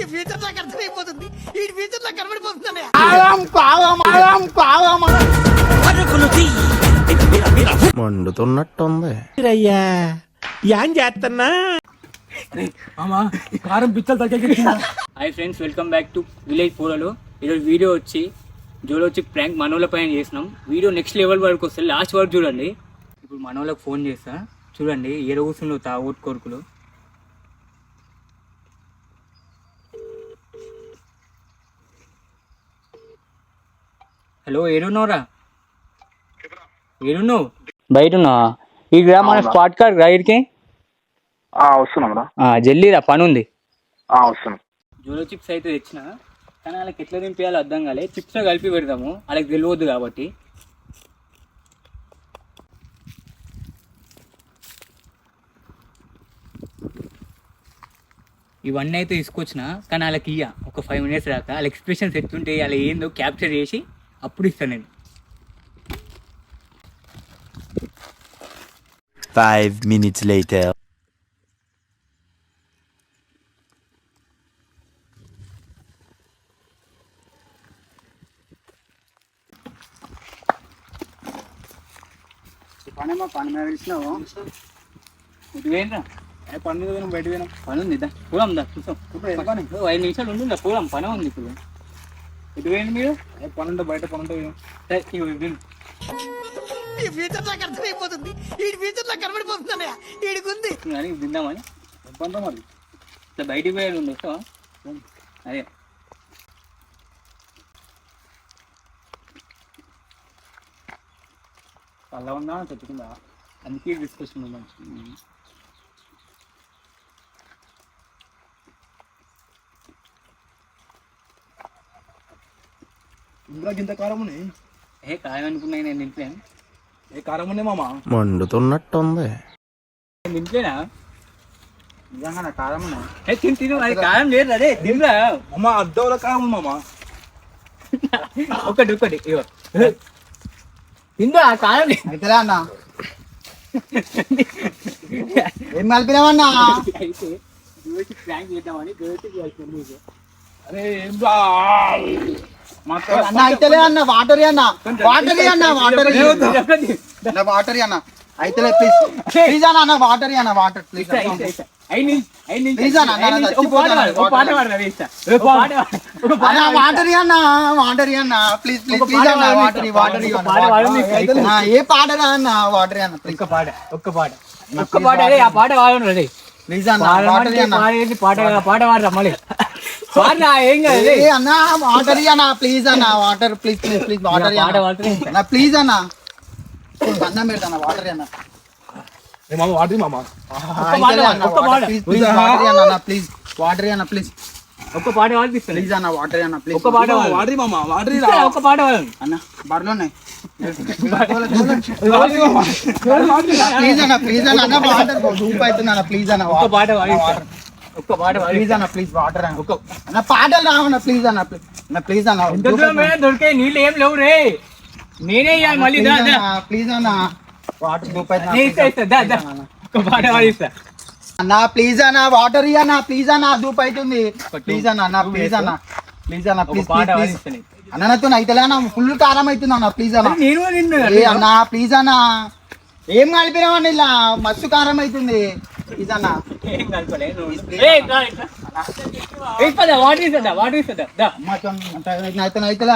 ఈ ఫ్యూచర్ నాకు అర్థమైపోతుంది. ఈ ఫ్యూచర్ నాకు కనబడిపోతుంది మండుతున్నట్టుంది. అయ్యా యాన్ చేస్తున్నా hi friends welcome back to village పూలలో ఈరోజు వీడియో వచ్చి జోలో వచ్చి ప్రాంక్ మనోళ్ళ పైన చేసినాం. వీడియో నెక్స్ట్ లెవెల్ వరకు వస్తుంది లాస్ట్ వరకు చూడండి. ఇప్పుడు మనోళ్ళకి ఫోన్ చేస్తా. చూడండి ఏడ కూర్చుందో తాగొట్టు కొడుకులు? హలో ఏడున్నావురా? ఏడున్నావు? బయట ఉన్నావా ఇక మన స్పాట్ కార్ రైడ్కి ఆ, వస్తున్నాం రా. జల్దీరా పని ఉంది ఆ, వస్తున్నాం. జోలో చిప్స్ అయితే తెచ్చిన కానీ వాళ్ళకి ఎట్లా దింపేయాలో అర్థం కాలే. చిప్స్ కలిపి పెడతాము వాళ్ళకి తెలియదు కాబట్టి. ఇవన్నీ అయితే తీసుకొచ్చిన కానీ వాళ్ళకి ఇయ్య. ఒక ఫైవ్ మినిట్స్ దాకా. వాళ్ళ ఎక్స్ప్రెషన్స్ ఎత్తుంటే వాళ్ళ ఏందో క్యాప్చర్ చేసి అప్పుడు ఇస్తాను నేను ఫైవ్ మినిట్స్ లేటర్ పని పని మీద పిలిచినావు. ఇటు వేయండిరా. పని మీద పోయినాం బయట పోయినాం పని ఉంది దా పోదాం దా చూసాం ఇప్పుడు ఏం ఐదు నిమిషాలు ఉండి పోదాం. పని ఉంది ఇప్పుడు. ఇటు వేయండి మీరు? పని ఉంటే బయట పని ఉంటే. ఈ ఫ్యూచర్ నాకు అర్థమైపోతుంది ఈ ఫ్యూచర్ నాకు కనబడిపోతుంది అన్నయ్య ఈడికుంది కానీ తిందామని రా మరి? ఇట్లా బయటికి పోయాడు ఉంది వస్తావా? అదే. అలా ఉందా? తెచ్చుకుందా అందుకే డిస్కషన్ మంచి ఇందులో గింత కారం ఉన్నాయి ఏ కాయం అనుకున్నా నేను తింటలేను ఏ కారం ఉన్నాయి మామ? మండుతున్నట్టుంది. నేను తింటలేనా నిజంగా కారం ఉన్నాయి ఏ తిని తిను అది కాయం లేదు అదే తినరా. మామ అద్దోల కారం ఉంది మామ. ఒకటి ఒకటి తిందా ఆ కాయం లేదు. అయితే అన్న. ఏం కలిపినావన్నా అయితే ప్రాంక్ చేద్దామని అరే ఏం అన్న అయితేలే అన్న వాటర్ అన్న వాటర్ అన్న వాటర్. అన్న వాటర్ అన్న అయితేలే ప్లీజ్ ప్లీజ్ అన్న అన్న వాటర్ అన్న వాటర్ ప్లీజ్ Please అన్న, అన్న, అన్న, చచ్చిపోతాను, పాట water. పాడరా వేస్తా ఒక పాట ఒక పాట అన్న వాటర్ అన్న వాటర్ అన్న ప్లీజ్ ప్లీజ్ ప్లీజ్ అన్న వాటర్ వాటర్ ఒక పాట పాడండి. ఏ పాడరా అన్న వాటర్ అన్న ప్లీజ్ ఒక్క పాట ఒక్క పాట. ఒక్క పాట అదే ఆ పాట పాడండి రే ప్లీజ్ అన్న వాటర్ అన్న. పాడేసి పాట పాట పాడరా మళ్ళీ. పాడరా ఏం కాదు రే. ఏ అన్న వాటర్ అన్న ప్లీజ్ అన్న water please please please water. అన్న ప్లీజ్ అన్న. అన్నం పెడతాను వాటర్ అన్న ఏ మామ వాడి మామ. ప్లీజ్ ప్లీజ్ వాటర్ అన్న ప్లీజ్ వాటర్ అన్న ప్లీజ్ ఒక్క పాట పాడిపిస్తాను ప్లీజ్ అన్న వాటర్ అన్న ప్లీజ్ ఒక్క పాట పాడు. వాడి మామ ఇస్తా, ఒక్క పాట అన్న బర్రెలు ఉన్నాయి. ప్లీజ్ అన్న ప్లీజ్ అన్న అన్న వాటర్ ధూప్ అవుతుంది అన్న ప్లీజ్ అన్న ఒక్క పాట పాడిస్తా ఒక్క పాట పాడి. ప్లీజ్ అన్న ప్లీజ్ వాటర్ అన్న. ఒక్క అన్న పాటలు రావన్న ప్లీజ్ అన్న ప్లీజ్. దొరికే నీళ్ళు ఏం లేవు రే. నేనే మళ్ళీ. ప్లీజ్ అన్న వాటర్. ఒక్క పాట పాడిస్తా. అన్న ప్లీజ్ అన్న వాటర్ ప్లీజ్ అన్న అవుతుంది ప్లీజ్ అన్న అన్న ప్లీజ్ అన్న. ప్లీజ్ అన్న ప్లీజ్ పాట ప్లీజ్ పాడిస్తా నీకు. అన్న నాతో అయితే అన్న ఫుల్ కారం అవుతుంది అన్న ప్లీజ్ నేను అన్న ప్లీజ్ అన్న. ఏం కలిపినావన్న ఇలా? మస్తు కారం అవుతుంది. ప్లీజ్ అన్న.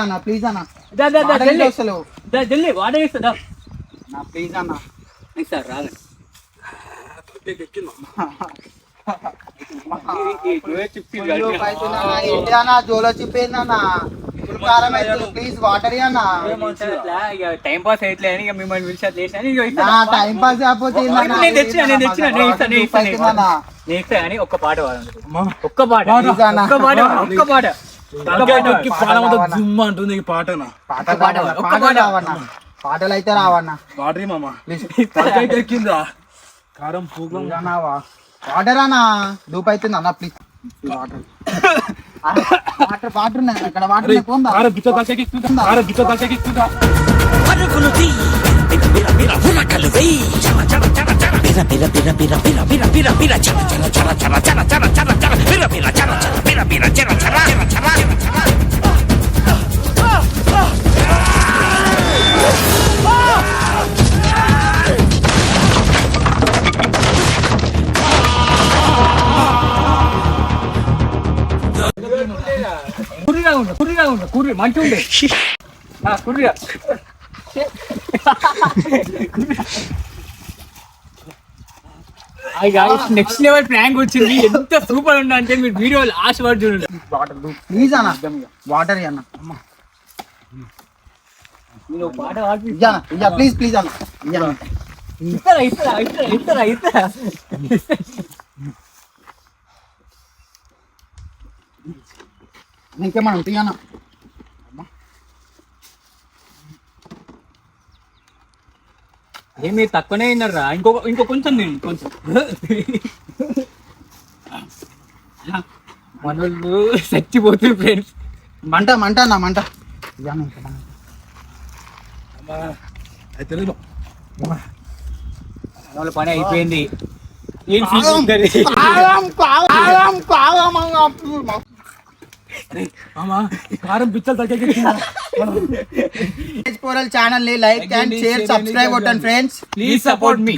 అన్న ప్లీజ్ అన్న. జల్లి. వాటర్ ఇస్తుందా నా ప్లీజ్ అన్న. సార్ రాగండి జోలో చిప్పింది అన్న జోలో చిప్పింది అన్న. కారం అవుతుంది ప్లీజ్ వాటర్ అన్న. టైం పాస్ అయితే ఇక మిమ్మల్ని పిలిచి అట్లా చేసినా ఇక ఇస్తా. నా టైం పాస్ కాకపోతే? నేను తెచ్చిన నేను తెచ్చిన నేను నేను నేను ఒక్క పాట పాడండి. ఒక్క పాట. ఒక్క పాట ఒక్క పాట. తలకాయకి పానం అంతా దుమ్మ అంటుంది ఈ పాటన పాటలు పాట, రావన్న, ఒక్క పాటలు పాట. రావన్న. పాటలు అయితే రావన్న వాడి మామ. ఎక్కిందా కారం పూగం వాటర్ అన్న. దూపు అవుతుంది అన్న ప్లీజ్ వాటర్ వాటర్ వాటర్ ఉన్నాయి అక్కడ వాటర్ ఉన్నాయి, పోందా కారం బిచ్చ తలకాయకి ఎక్కుతుందా అరే బిచ్చ తలకాయకి ఎక్కుతుందా పరుగులు తీ బిర బిర బిర ఉరకలు వేయి చర చర చర చర బిర బిర బిర బిర బిర బిర బిర బిర చర చర చర చర చర చర చర బిర బిర చర చర బిర బిర చర ఉండు కుర్రి మంచిగా ఉండే. ఆ, కుర్రిగా నెక్స్ట్ లెవెల్ ప్రాంక్ వచ్చింది. ఎంత సూపర్ ఉండే అంటే మీరు వీడియో లాస్ట్ వరకు చూడండి. ప్లీజ్ అన్న. వాటర్ అన్న ప్లీజ్ ప్లీజ్ అన్న. ఇస్తారా ఇస్తారా ఇస్తారా ఇస్తారా ఇంకేమన్నా ఉంటాయి అన్న ఏమి తక్కువనే అయినారా ఇంకొక ఇంకో కొంచెం తిను కొంచెం. మనోళ్ళు చచ్చిపోతుంది ఫ్రెండ్స్ మంట మంట అన్న మంట. వాళ్ళ పని అయిపోయింది. ఏం ఈ కారం పిచ్చలు తగ్గ ఛానల్ని లైక్ అండ్ షేర్ సబ్స్క్రైబ్ కొట్టండి ఫ్రెండ్స్ ప్లీజ్ సపోర్ట్ మీ